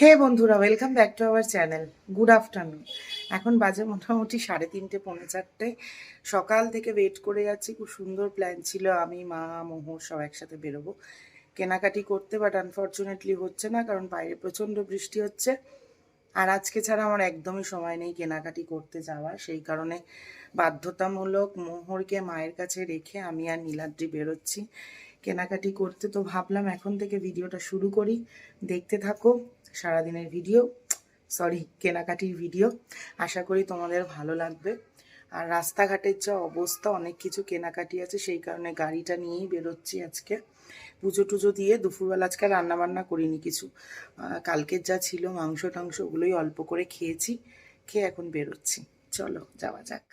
হে বন্ধুরা welcome back to our channel good afternoon এখন বাজে মোটামুটি সাড়ে তিনটে পৌনে চারটে। সকাল থেকে ওয়েট করে যাচ্ছি খুব সুন্দর প্ল্যান ছিল। আমি, মা মোহর সব একসাথে বেরোবো। কেনাকাটি করতে বাট আনফর্চুনেটলি হচ্ছে না, কারণ বাইরে প্রচণ্ড বৃষ্টি হচ্ছে। আর আজকে ছাড়া আমার একদমই সময় নেই কেনাকাটি করতে যাওয়ার। সেই কারণে বাধ্যতামূলক মোহরকে মায়ের কাছে রেখে আমি আর নীলাদ্রি বেরোচ্ছি। কেনাকাটি করতে তো ভাবলাম, এখন থেকে ভিডিওটা শুরু করি। দেখতে থাকো। সারাদিনের ভিডিও সরি কেনাকাটির ভিডিও। আশা করি তোমাদের ভালো লাগবে। আর রাস্তাঘাটের যা অবস্থা, অনেক কিছু কেনাকাটি আছে, সেই কারণে গাড়িটা নিয়েই বেরোচ্ছি আজকে। পুজো টুজো দিয়ে দুপুরবেলা আজকে রান্না বান্না করিনি কিছু। কালকের যা ছিল মাংস টাংস, ওগুলোই অল্প করে খেয়েছি, খেয়ে এখন বেরোচ্ছি। চলো, যাওয়া যাক।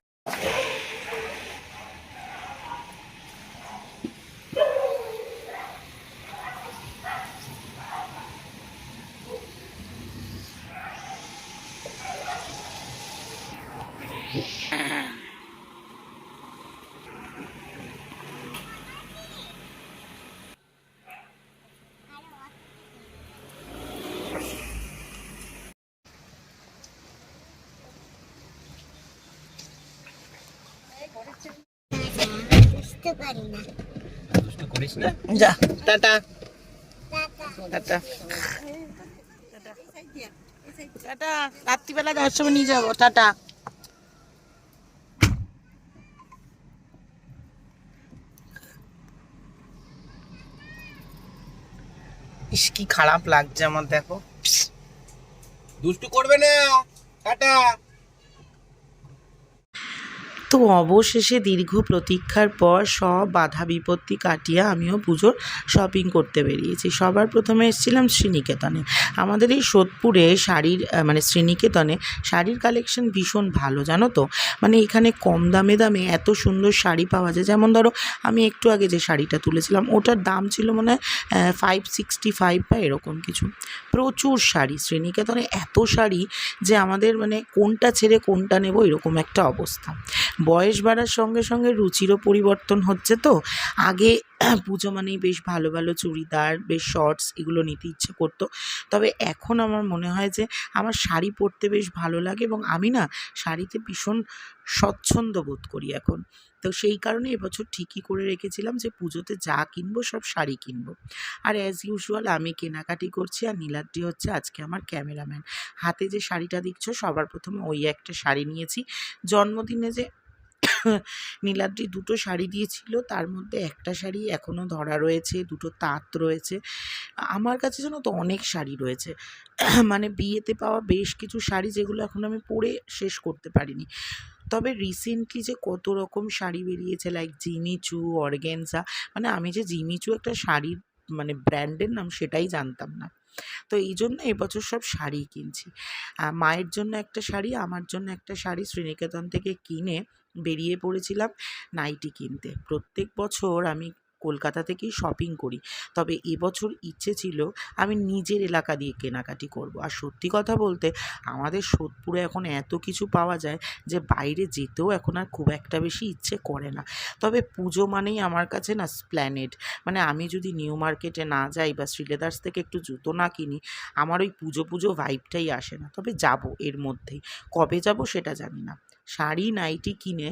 বুঝতে পারি না দুষ্টু করিস না। যা। টাটা। টাটা। টাটা। রাত্রিবেলা যাওয়ার সময় নিয়ে যাব। টাটা। ইস কি খারাপ লাগছে আমার দেখো। দুষ্টু করবে না। টাটা। তো অবশেষে দীর্ঘ প্রতীক্ষার পর সব বাধা বিপত্তি কাটিয়ে আমিও পুজোর শপিং করতে বেরিয়েছি। সবার প্রথমে এসেছিলাম শ্রীনিকেতনে। আমাদের এই সোদপুরে শাড়ির মানে শ্রীনিকেতনে শাড়ির কালেকশন ভীষণ ভালো, জানো তো? মানে এখানে কম দামে দামে এত সুন্দর শাড়ি পাওয়া যায়। যেমন ধরো, আমি একটু আগে যে শাড়িটা তুলেছিলাম, ওটার দাম ছিল মনে হয় ফাইভ সিক্সটি ফাইভ বা এরকম কিছু। প্রচুর শাড়ি। শ্রীনিকেতনে এত শাড়ি যে আমাদের মানে কোনটা ছেড়ে কোনটা নেব এরকম একটা অবস্থা। বয়স বাড়ার সঙ্গে সঙ্গে রুচিরও পরিবর্তন হচ্ছে তো। আগে পুজো মানেই বেশ ভালো ভালো চুড়িদার, বেশ শর্টস এগুলো নিতে ইচ্ছে করতো। তবে এখন আমার মনে হয় যে আমার শাড়ি পরতে বেশ ভালো লাগে এবং আমি না শাড়িতে ভীষণ স্বচ্ছন্দ বোধ করি এখন। তো সেই কারণে এবছর ঠিকই করে রেখেছিলাম যে পুজোতে যা কিনবো সব শাড়ি কিনবো। আর অ্যাজ ইউজুয়াল আমি কেনাকাটি করছি আর নীলাদ্রি হচ্ছে আজকে আমার ক্যামেরাম্যান। হাতে যে শাড়িটা দেখছ সবার প্রথমে ওই একটা শাড়ি নিয়েছি। জন্মদিনে যে নীলাদ্রি দুটো শাড়ি দিয়েছিল, তার মধ্যে একটা শাড়ি এখনও ধরা রয়েছে, দুটো তাঁত রয়েছে। আমার কাছে জানো তো অনেক শাড়ি রয়েছে। মানে বিয়েতে পাওয়া বেশ কিছু শাড়ি যেগুলো এখন আমি পরে শেষ করতে পারিনি। তবে রিসেন্টলি যে কত রকম শাড়ি বেরিয়েছে লাইক জিমিচু অর্গেনজা মানে আমি যে জিমিচু একটা শাড়ির মানে ব্র্যান্ডের নাম সেটাই জানতাম না। তো এই জন্য এবছর সব শাড়ি কিনছি। মায়ের জন্য একটা শাড়ি, আমার জন্য একটা শাড়ি শ্রীনিকেতন থেকে কিনে বেরিয়ে পড়েছিলাম নাইটি কিনতে। প্রত্যেক বছর আমি কলকাতা থেকেই শপিং করি। তবে এবছর ইচ্ছে ছিল আমি নিজের এলাকা দিয়ে কেনাকাটি করব। আর সত্যি কথা বলতে, আমাদের সোদপুরে এখন এত কিছু পাওয়া যায় যে বাইরে যেতেও এখন আর খুব একটা বেশি ইচ্ছে করে না। তবে পুজো মানেই আমার কাছে না স্প্ল্যানেড। মানে আমি যদি নিউ মার্কেটে না যাই বা শ্রীলেদার্স থেকে একটু জুতো না কিনি, আমার ওই পুজো পুজো ভাইবটাই আসে না। তবে যাব এর মধ্যেই। কবে যাব সেটা জানি না। শাড়ি, নাইটি কিনে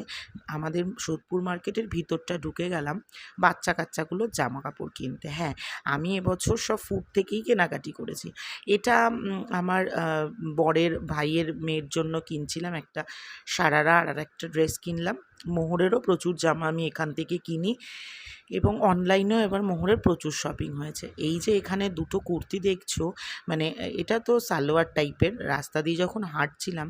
আমাদের সোদপুর মার্কেটের ভিতরটা ঢুকে গেলাম বাচ্চা কাচ্চাগুলোর জামা কাপড় কিনতে। হ্যাঁ আমি এবছর সব ফুড থেকেই কেনাকাটি করেছি। এটা আমার বরের, ভাইয়ের মেয়ের জন্য কিনছিলাম একটা সারারা আর একটা ড্রেস কিনলাম। মোহরেরও প্রচুর জামা আমি এখান থেকে কিনি এবং অনলাইনেও এবার মোহরের প্রচুর শপিং হয়েছে। এই যে এখানে দুটো কুর্তি দেখছ মানে এটা তো সালোয়ার টাইপের রাস্তা দিয়ে যখন হাঁটছিলাম,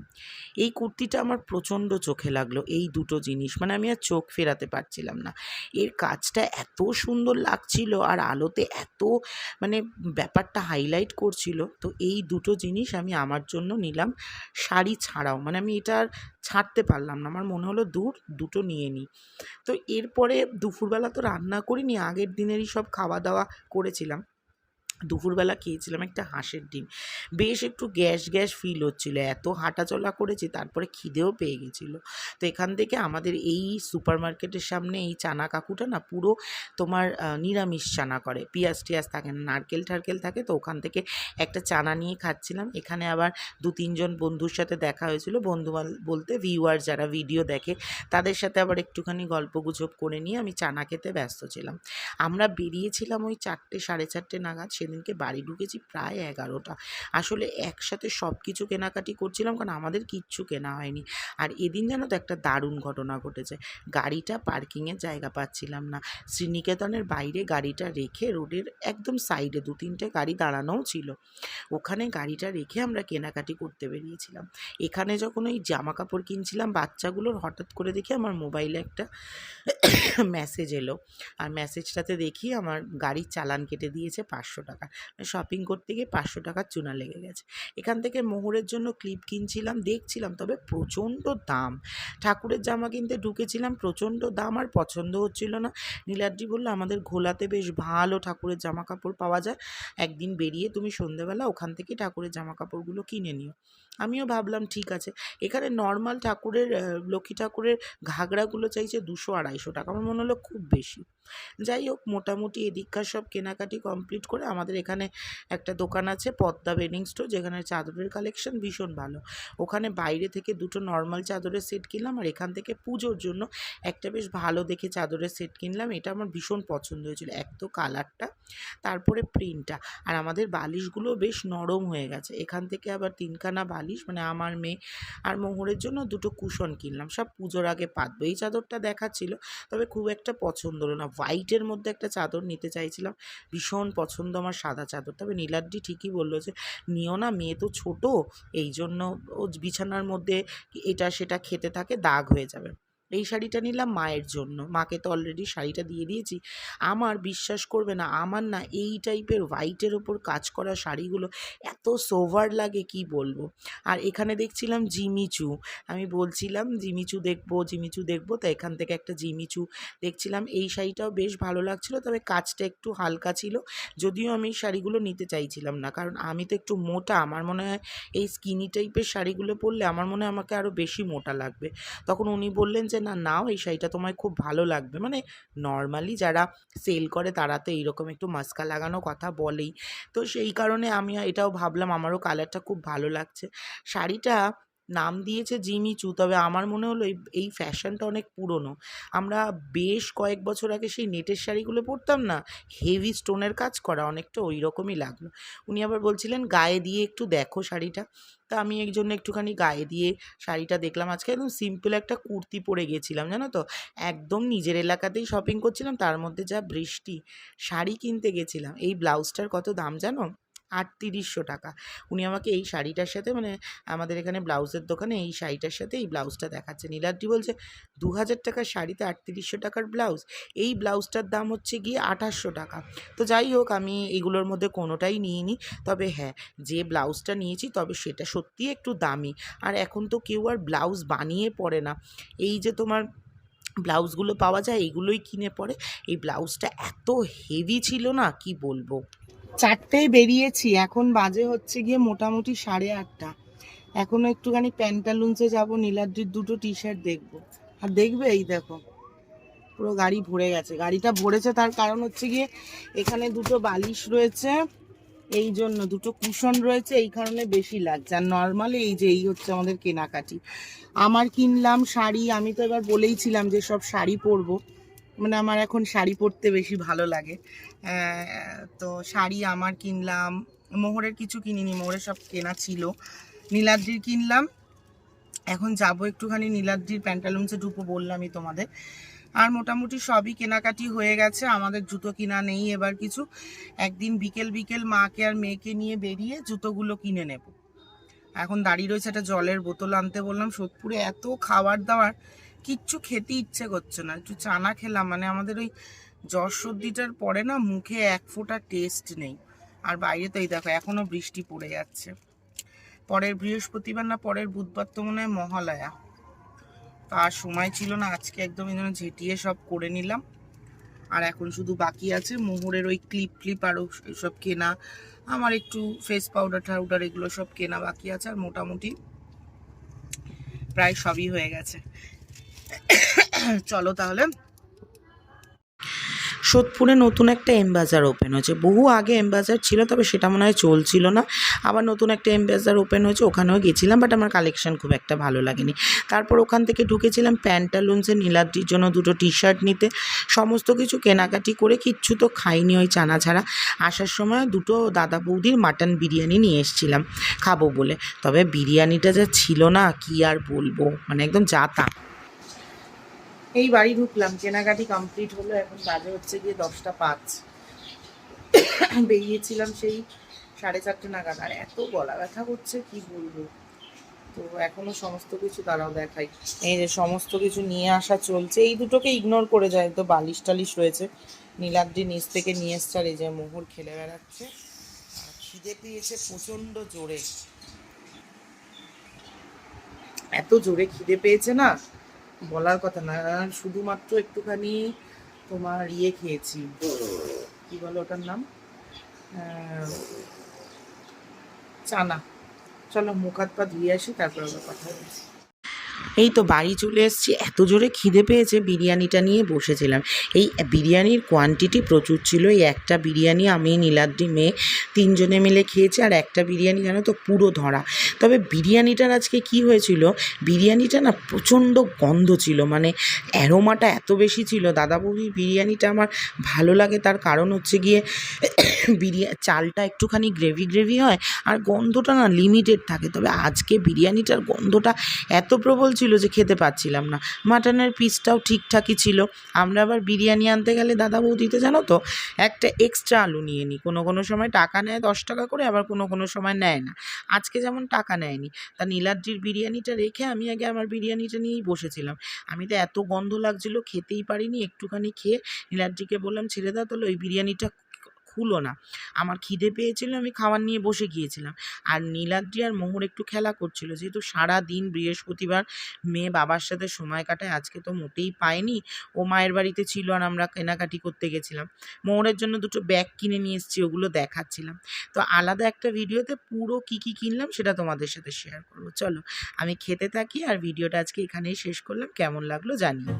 এই কুর্তিটা আমার প্রচণ্ড চোখে লাগল, এই দুটো জিনিস। মানে আমি আর চোখ ফেরাতে পারছিলাম না। এর কাজটা এত সুন্দর লাগছিল আর আলোতে এত মানে ব্যাপারটা হাইলাইট করছিল। তো এই দুটো জিনিস আমি আমার জন্য নিলাম। শাড়ি ছাড়াও মানে আমি এটা আর ছাড়তে পারলাম না। আমার মনে হলো দূর দুটো নিয়ে নিই তো এরপরে দুপুরবেলা তো রান্না করিনি, আগের দিনেরই সব খাওয়া দাওয়া করেছিলাম। দুপুরবেলা খেয়েছিলাম একটা হাঁসের ডিম। বেশ একটু গ্যাস গ্যাস ফিল হচ্ছিল, এত হাঁটাচলা করেছি তারপরে খিদেও পেয়ে গেছিল। তো এখান থেকে আমাদের এই সুপার মার্কেটের সামনে এই চানা কাকুটা না পুরো তোমার নিরামিষ চানা করে। পিঁয়াজ টিয়াজ থাকে না, নারকেল টারকেল থাকে, তো ওখান থেকে একটা চানা নিয়ে খাচ্ছিলাম। এখানে আবার দু, তিনজন বন্ধুর সাথে দেখা হয়েছিল। বন্ধু বাল- বলতে ভিউয়ার যারা ভিডিও দেখে, তাদের সাথে আবার একটুখানি গল্প গুজব করে নিয়ে আমি চানা খেতে ব্যস্ত ছিলাম। আমরা বেরিয়েছিলাম ওই চারটে, সাড়ে চারটে নাগাদ সেদিনকে বাড়ি ঢুকেছি প্রায় এগারোটা। আসলে একসাথে সব কিছু কেনাকাটি করছিলাম কারণ আমাদের কিচ্ছু কেনা হয়নি। আর এদিন যেন তো একটা দারুণ ঘটনা ঘটেছে। গাড়িটা পার্কিংয়ের জায়গা পাচ্ছিলাম না। শ্রীনিকেতনের বাইরে গাড়িটা রেখে রোডের একদম সাইডে দু তিনটে গাড়ি দাঁড়ানোও ছিল। ওখানে গাড়িটা রেখে আমরা কেনাকাটি করতে বেরিয়েছিলাম। এখানে যখন ওই জামা কাপড় কিনছিলাম, বাচ্চাগুলোর হঠাৎ করে দেখি আমার মোবাইলে একটা মেসেজ এলো। আর মেসেজটাতে দেখি আমার গাড়ির চালান কেটে দিয়েছে পাঁচশো টাকা। শপিং করতে গিয়ে পাঁচশো টাকার চুনা লেগে গেছে। এখান থেকে মোহরের জন্য ক্লিপ কিনছিলাম, দেখছিলাম, তবে প্রচণ্ড দাম। ঠাকুরের জামা কিনতে ঢুকেছিলাম, প্রচণ্ড দাম আর পছন্দ হচ্ছিল না। নীলাদ্রি বলল, আমাদের ঘোলাতে বেশ ভালো ঠাকুরের জামা কাপড় পাওয়া যায়। একদিন বেরিয়ে তুমি সন্ধেবেলা ওখান থেকে ঠাকুরের জামা কাপড়গুলো কিনে নিও। আমিও ভাবলাম ঠিক আছে। এখানে নর্মাল ঠাকুরের লক্ষ্মী ঠাকুরের ঘাগরাগুলো চাইছে দুশো আড়াইশো টাকা। আমার মনে হলো খুব বেশি। যাই হোক, মোটামুটি এদিককার সব কেনাকাটি কমপ্লিট করে আমাদের এখানে একটা দোকান আছে পদ্মা বেডিং স্টোর যেখানে চাদরের কালেকশন ভীষণ ভালো। ওখানে বাইরে থেকে দুটো নর্মাল চাদরের সেট কিনলাম আর এখান থেকে পুজোর জন্য একটা বেশ ভালো দেখে চাদরের সেট কিনলাম। এটা আমার ভীষণ পছন্দ হয়েছিল। এক তো কালারটা তারপরে প্রিন্টটা আর আমাদের বালিশগুলো বেশ নরম হয়ে গেছে। এখান থেকে আবার তিনখানা মানে আমার মেয়ে আর মোহরের জন্য দুটো কুশন কিনলাম। সব পুজোর আগে পাতবো। এই চাদরটা দেখাচ্ছিল, তবে খুব একটা পছন্দ হলো না। হোয়াইটের মধ্যে একটা চাদর নিতে চাইছিলাম। ভীষণ পছন্দ আমার সাদা চাদর তবে নীলাদ্রি ঠিকই বলল যে, নিও না, মেয়ে তো ছোটো এই জন্য ও বিছানার মধ্যে এটা সেটা খেতে থাকে, দাগ হয়ে যাবে। এই শাড়িটা নিলাম মায়ের জন্য। মাকে তো অলরেডি শাড়িটা দিয়ে দিয়েছি। আমার বিশ্বাস করবে না, আমার না এই টাইপের হোয়াইটের ওপর কাজ করা শাড়িগুলো এত সোভার লাগে, কি বলব? আর এখানে দেখছিলাম জিমিচু। আমি বলছিলাম, জিমিচু দেখব জিমিচু দেখব। তো এখান থেকে একটা জিমিচু দেখছিলাম। এই শাড়িটাও বেশ ভালো লাগছিল, তবে কাজটা একটু হালকা ছিল। যদিও আমি এই শাড়িগুলো নিতে চাইছিলাম না, কারণ আমি তো একটু মোটা। আমার মনে হয় এই স্কিনি টাইপের শাড়িগুলো পরলে আমার মনে হয় আমাকে আরও বেশি মোটা লাগবে। তখন উনি বললেন যে না নাও এই শাড়িটা তোমায় খুব ভালো লাগবে। মানে নর্মালি যারা সেল করে তারা তো এইরকম একটু মাস্কা লাগানো কথা বলেই। তো সেই কারণে আমি এটাও ভাবলাম, আমারও কালারটা খুব ভালো লাগছে। শাড়িটা নাম দিয়েছে জিমিচু তবে আমার মনে হলো এই এই ফ্যাশনটা অনেক পুরনো। আমরা বেশ কয়েক বছর আগে সেই নেটের শাড়িগুলো পরতাম না, হেভি স্টোনের কাজ করা অনেকটা ওই রকমই লাগল। উনি আবার বলছিলেন, গায়ে দিয়ে একটু দেখো শাড়িটা। তা আমি এই জন্য একটুখানি গায়ে দিয়ে শাড়িটা দেখলাম। আজকে একদম সিম্পল একটা কুর্তি পরে গেছিলাম, জানো তো? একদম নিজের এলাকাতেই শপিং করছিলাম, তার মধ্যে যা বৃষ্টি, শাড়ি কিনতে গেছিলাম। এই ব্লাউজটার কত দাম জানো? আটত্রিশশো টাকা। উনি আমাকে এই শাড়িটার সাথে মানে আমাদের এখানে ব্লাউজের দোকানে এই শাড়িটার সাথে এই ব্লাউজটা দেখাচ্ছে নীলাদ্রি বলছে দু হাজার টাকার শাড়িতে আটত্রিশশো টাকার ব্লাউজ। এই ব্লাউজটার দাম হচ্ছে গিয়ে আঠাশশো টাকা। তো যাই হোক, আমি এগুলোর মধ্যে কোনোটাই নিইনি। তবে হ্যাঁ যে ব্লাউজটা নিয়েছি, তবে সেটা সত্যিই একটু দামি। আর এখন তো কেউ আর ব্লাউজ বানিয়ে পরে না। এই যে তোমার ব্লাউজগুলো পাওয়া যায় এইগুলোই কিনে পরে। এই ব্লাউজটা এত হেভি ছিল না, কি বলব? চারটেয় বেরিয়েছি, এখন বাজে হচ্ছে গিয়ে মোটামুটি সাড়ে আটটা। এখনও একটুখানি প্যান্টালুন্সে যাব, নীলাদ্রির দুটো টি শার্ট দেখব। আর দেখবে এই দেখো, পুরো গাড়ি ভরে গেছে। গাড়িটা ভরেছে তার কারণ হচ্ছে গিয়ে এখানে দুটো বালিশ রয়েছে, এই জন্য দুটো কুশন রয়েছে, এই কারণে বেশি লাগছে। আর নর্মালি এই যে এই হচ্ছে আমাদের কেনাকাটি। আমার কিনলাম শাড়ি, আমি তো এবার বলেইছিলাম যে সব শাড়ি পরবো। মানে আমার এখন শাড়ি পরতে বেশি ভালো লাগে। তো শাড়ি আমার কিনলাম, মোহরের কিছু কিনিনি, মোহরের সব কেনা ছিল। নীলাদ্রির কিনলাম, এখন যাব একটুখানি নীলাদ্রির প্যান্টালুন্সে ঢুকবো বললামই তোমাদের। আর মোটামুটি সবই কেনাকাটি হয়ে গেছে, আমাদের জুতো কিনা নেই এবার কিছু। একদিন বিকেল বিকেল মাকে আর মেয়েকে নিয়ে বেরিয়ে জুতোগুলো কিনে নেব। এখন দাঁড়িয়ে রয়েছে একটা জলের বোতল আনতে বললাম, সোদপুরে এত খাবার দাবার কিচ্ছু খেতে ইচ্ছে করছে না। একটু চানা খেলাম মানে আমাদের ওই জ্বর সর্দিটার পরে না মুখে এক ফোঁটা টেস্ট নেই। আর বাইরে তো এই দেখো, এখনও বৃষ্টি পড়ে যাচ্ছে। পরের বৃহস্পতিবার না পরের বুধবার তো মনে হয় মহালয়া। তো আর সময় ছিল না, আজকে একদম এই ঝেঁটিয়ে সব করে নিলাম। আর এখন শুধু বাকি আছে মোহরের ওই ক্লিপ ক্লিপ আরও এসব কেনা। আমার একটু ফেস পাউডার টাউডার এগুলো সব কেনা বাকি আছে আর মোটামুটি প্রায় সবই হয়ে গেছে। চলো তাহলে। সোদপুরে নতুন একটা এমবাজার ওপেন হয়েছে। বহু আগে এমবাজার ছিল, তবে সেটা মনে হয় চলছিল না। আবার নতুন একটা এমবাজার ওপেন হয়েছে, ওখানেও গেছিলাম বাট আমার কালেকশন খুব একটা ভালো লাগেনি। তারপর ওখান থেকে ঢুকেছিলাম প্যান্টালুন্সের নীলাদ্রির জন্য দুটো টি শার্ট নিতে। সমস্ত কিছু কেনাকাটি করে কিচ্ছু তো খাইনি ওই চানা ছাড়া আসার সময় দুটো দাদা বৌদির মাটন বিরিয়ানি নিয়ে এসেছিলাম, খাব বলে। তবে বিরিয়ানিটা যা ছিল না, কি আর বলব? মানে একদম যাতা এই বাড়ি ঢুকলাম, কেনাকাটি কমপ্লিট হলো, এখন বাজে হচ্ছে গিয়ে দশটা পাঁচ। বেরিয়েছিলাম সেই সাড়ে চারটে নাগাদ, আর এত গলা ব্যথা করছে, কি বলব? তো এখনও সমস্ত কিছু তারাও দেখাই এই যে সমস্ত কিছু নিয়ে আসা চলছে, এই দুটোকে ইগনোর করে যায়, তো বালিশ টালিশ রয়েছে। নীলাদ্রি নিচ থেকে নিয়ে এসছে, আর এই যে মোহর খেলে বেড়াচ্ছে। খিদে পেয়েছে প্রচণ্ড জোরে। এত জোরে খিদে পেয়েছে না? বলার কথা না শুধুমাত্র একটুখানি তোমার ইয়ে খেয়েছি। কি বলো ওটার নাম? চানা। চলো মুখ হাত পা ধুয়ে আসি, তারপর কথা বলছি। এই তো বাড়ি চলে এসেছি। এত জোরে খিদে পেয়েছে, বিরিয়ানিটা নিয়ে বসেছিলাম। এই বিরিয়ানির কোয়ান্টিটি প্রচুর ছিল। এই একটা বিরিয়ানি আমি, নীলাদ্রি মেয়ে তিনজনে মিলে খেয়েছি আর একটা বিরিয়ানি জানো তো পুরো ধরা। তবে বিরিয়ানিটার আজকে কি হয়েছিল, বিরিয়ানিটা না প্রচণ্ড গন্ধ ছিল মানে অ্যারোমাটা এত বেশি ছিল। দাদা বৌদির বিরিয়ানিটা আমার ভালো লাগে, তার কারণ হচ্ছে গিয়ে বিরিয়া, চালটা একটুখানি গ্রেভি গ্রেভি হয় আর গন্ধটা না লিমিটেড থাকে। তবে আজকে বিরিয়ানিটার গন্ধটা এত প্রবল ছিল যে খেতে পাচ্ছিলাম না। মাটনের পিসটাও ঠিকঠাকই ছিল। আমরা আবার বিরিয়ানি আনতে গেলে দাদা বৌদিতে জানো তো, একটা এক্সট্রা আলু নিয়ে নিই কোনো কোনো সময় টাকা নেয় দশ টাকা করে, আবার কোনো কোনো সময় নেয় না। আজকে যেমন টাকা নেয়নি। তা নীলাদ্রির বিরিয়ানিটা রেখে আমি আগে আমার বিরিয়ানিটা নিয়েই বসেছিলাম। আমি তো এত গন্ধ লাগছিল, খেতেই পারিনি, একটুখানি খেয়ে নীলাদ্রিকে বললাম, ছেড়ে দাও, তাহলে ওই বিরিয়ানিটা খুলো না। আমার খিদে পেয়েছিল, আমি খাবার নিয়ে বসে গিয়েছিলাম। আর নীলাদ্রি আর মোহর একটু খেলা করছিল। যেহেতু সারা দিন বৃহস্পতিবার মেয়ে বাবার সাথে সময় কাটায়, আজকে তো মোটেই পায়নি। ও মায়ের বাড়িতে ছিল আর আমরা কেনাকাটি করতে গেছিলাম। মোহরের জন্য দুটো ব্যাগ কিনে নিয়ে এসেছি, ওগুলো দেখাচ্ছিলাম। তো আলাদা একটা ভিডিওতে পুরো কী কী কিনলাম সেটা তোমাদের সাথে শেয়ার করব। চলো, আমি খেতে থাকি আর ভিডিওটা আজকে এখানেই শেষ করলাম। কেমন লাগল জানিও।